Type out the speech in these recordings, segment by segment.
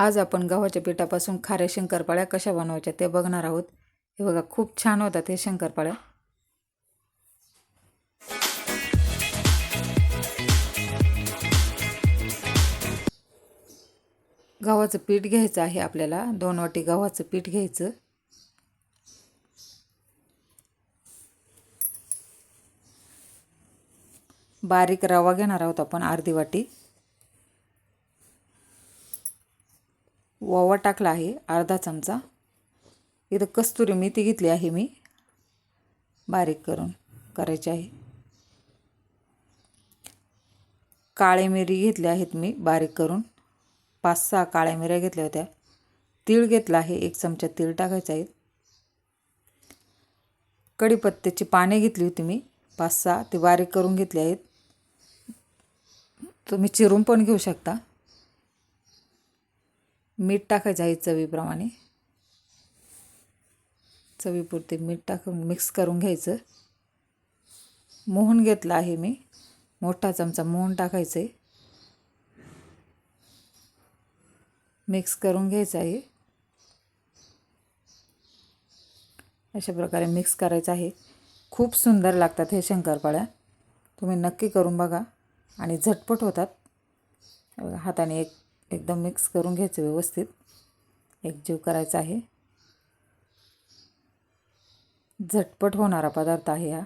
आज आपण गव्हाच्या पिठापासून खाऱ्या शंकरपाळ्या कशा बनवायच्या ते बघणार आहोत. हे बघा खूप छान होतात हे शंकरपाळ्या. गव्हाचं पीठ घ्यायचं आहे आपल्याला. दोन वाटी गव्हाचं पीठ घ्यायचं. बारीक रवा घेणार आहोत आपण अर्धी वाटी. ओवा टाकला आहे अर्धा चमचा. इथं कस्तुरी मेथी घेतली आहे मी. बारीक करून करायची आहे. काळे मिरी घेतल्या आहेत मी बारीक करून. पाच सहा काळ्या मिऱ्या घेतल्या होत्या. तीळ घेतला आहे एक चमचा तीळ टाकायचं आहे. कढीपत्त्याची पाने घेतली होती मी पाच सहा. ते बारीक करून घेतले आहेत. तुम्ही चिरून पण घेऊ शकता. मीठ टाकायचं आहे चवीप्रमाणे. चवीपुरते मीठ टाकून मिक्स करून घ्यायचं. मोहन घेतला आहे मी. मोठा चमचा मोहन टाकायचं आहे मिक्स करून घ्यायचं आहे. अशा प्रकारे मिक्स करायचं आहे. खूप सुंदर लागतात हे शंकरपाळ्या. तुम्ही नक्की करून बघा आणि झटपट होतात. हाताने एक एकदम मिक्स करून घ्यायचं व्यवस्थित. एकजीव करायचा आहे. झटपट होणारा पदार्थ आहे हा.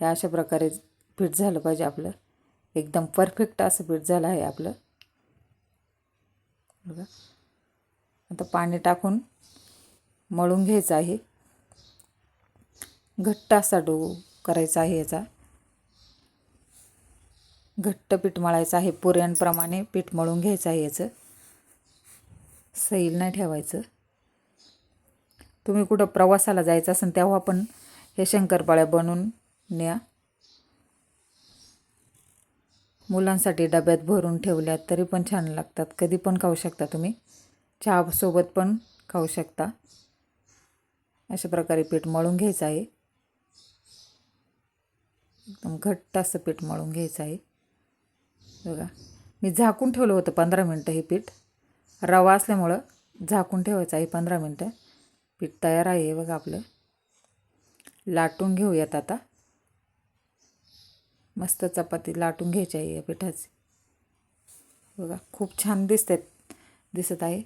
ह्या अशा प्रकारे पीठ झालं पाहिजे आपलं. एकदम परफेक्ट असं पीठ झालं आहे आपलं. बघा. आता पाणी टाकून मळून घ्यायचं आहे. घट्ट असा डो करायचा आहे याचा. घट्ट पीठ मळायचं आहे. पुऱ्यांप्रमाणे पीठ मळून घ्यायचं आहे याचं. सैल नाही ठेवायचं. तुम्ही कुठं प्रवासाला जायचं असेल तेव्हा पण हे शंकरपाळ्या बनवून न्या. मुलांसाठी डब्यात भरून ठेवल्यात तरी पण छान लागतात. कधी पण खाऊ शकता तुम्ही. चहासोबत पण खाऊ शकता. अशा प्रकारे पीठ मळून घ्यायचं आहे. एकदम घट्ट असं पीठ मळून घ्यायचं आहे. बघा. मी झाकून ठेवलं होतं पंधरा मिनटं हे पीठ. रवा असल्यामुळं झाकून ठेवायचं आहे पंधरा मिनटं. पीठ तयार आहे बघा आपलं. लाटून घेऊयात आता. मस्त चपाती लाटून घ्यायची आहे या पिठाची. बघा खूप छान दिसतात दिसत आहे.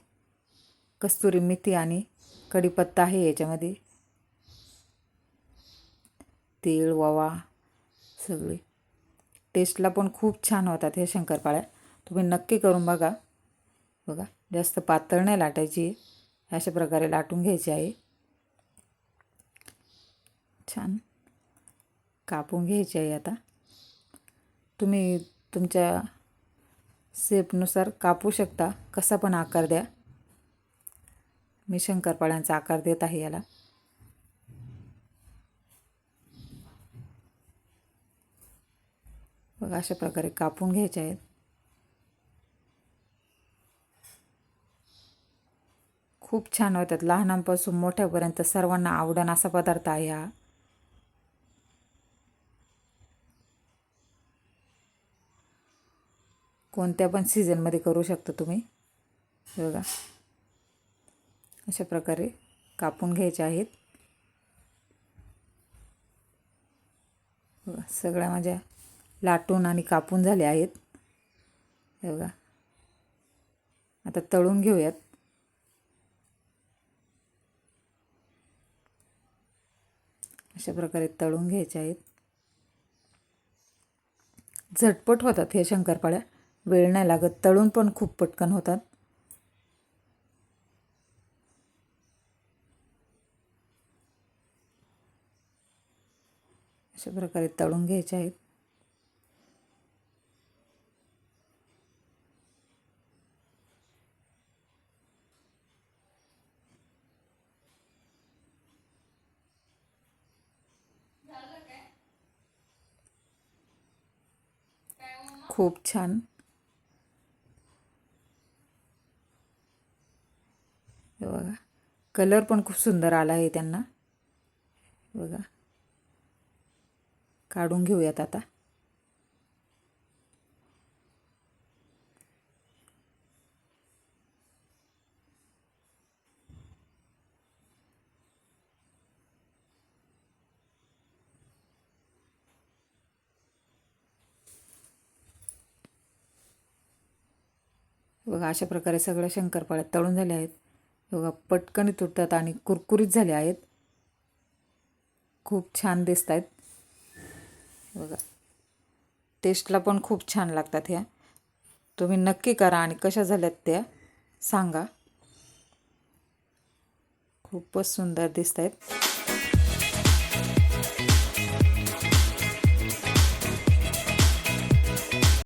कस्तुरी मेथी आणि कढीपत्ता आहे याच्यामध्ये. तीळ ववा सगळे. टेस्टला पण खूप छान होतात हे शंकरपाळ्या. तुम्ही नक्की करून बघा. बघा. जास्त पातळ नाही लाटायची. अशा प्रकारे लाटून घ्यायची आहे. छान कापून घ्यायची आहे आता. तुम्ही तुमच्या सेपनुसार कापू शकता. कसा पण आकार द्या. मी शंकरपाळ्यांचा आकार देत आहे याला. बघा अशा प्रकारे कापून घ्यायचे आहेत. खूप छान होतात. लहानांपासून मोठ्यापर्यंत सर्वांना आवडण असा पदार्थ आहे हा. कोणत्या पण सीझनमध्ये करू शकता तुम्ही. बघा. अशा प्रकारे कापून घ्यायचे आहेत. सगळ्या माझ्या लाटून आणि कापून झाले आहेत. बघा. आता तळून घेऊयात. अशा प्रकारे तळून घ्यायचे आहेत. झटपट होतात हे शंकरपाळ्या. वेळ नाही लागत. तळून पण खूप पटकन होतात. अशा प्रकारे तळून घ्यायचे आहेत. खूप छान. बघा. कलर पण खूप सुंदर आला आहे त्यांना. बघा. काढून घेऊयात आता. बघा अशा प्रकारे सगळ्या शंकरपाळ्या तळून झाल्या आहेत. बघा पटकन तुटतात आणि कुरकुरीत झाले आहेत. खूप छान दिसत आहेत. बघा टेस्टला पण खूप छान लागतात ह्या. तुम्ही नक्की करा आणि कशा झाल्यात त्या सांगा. खूपच सुंदर दिसत आहेत.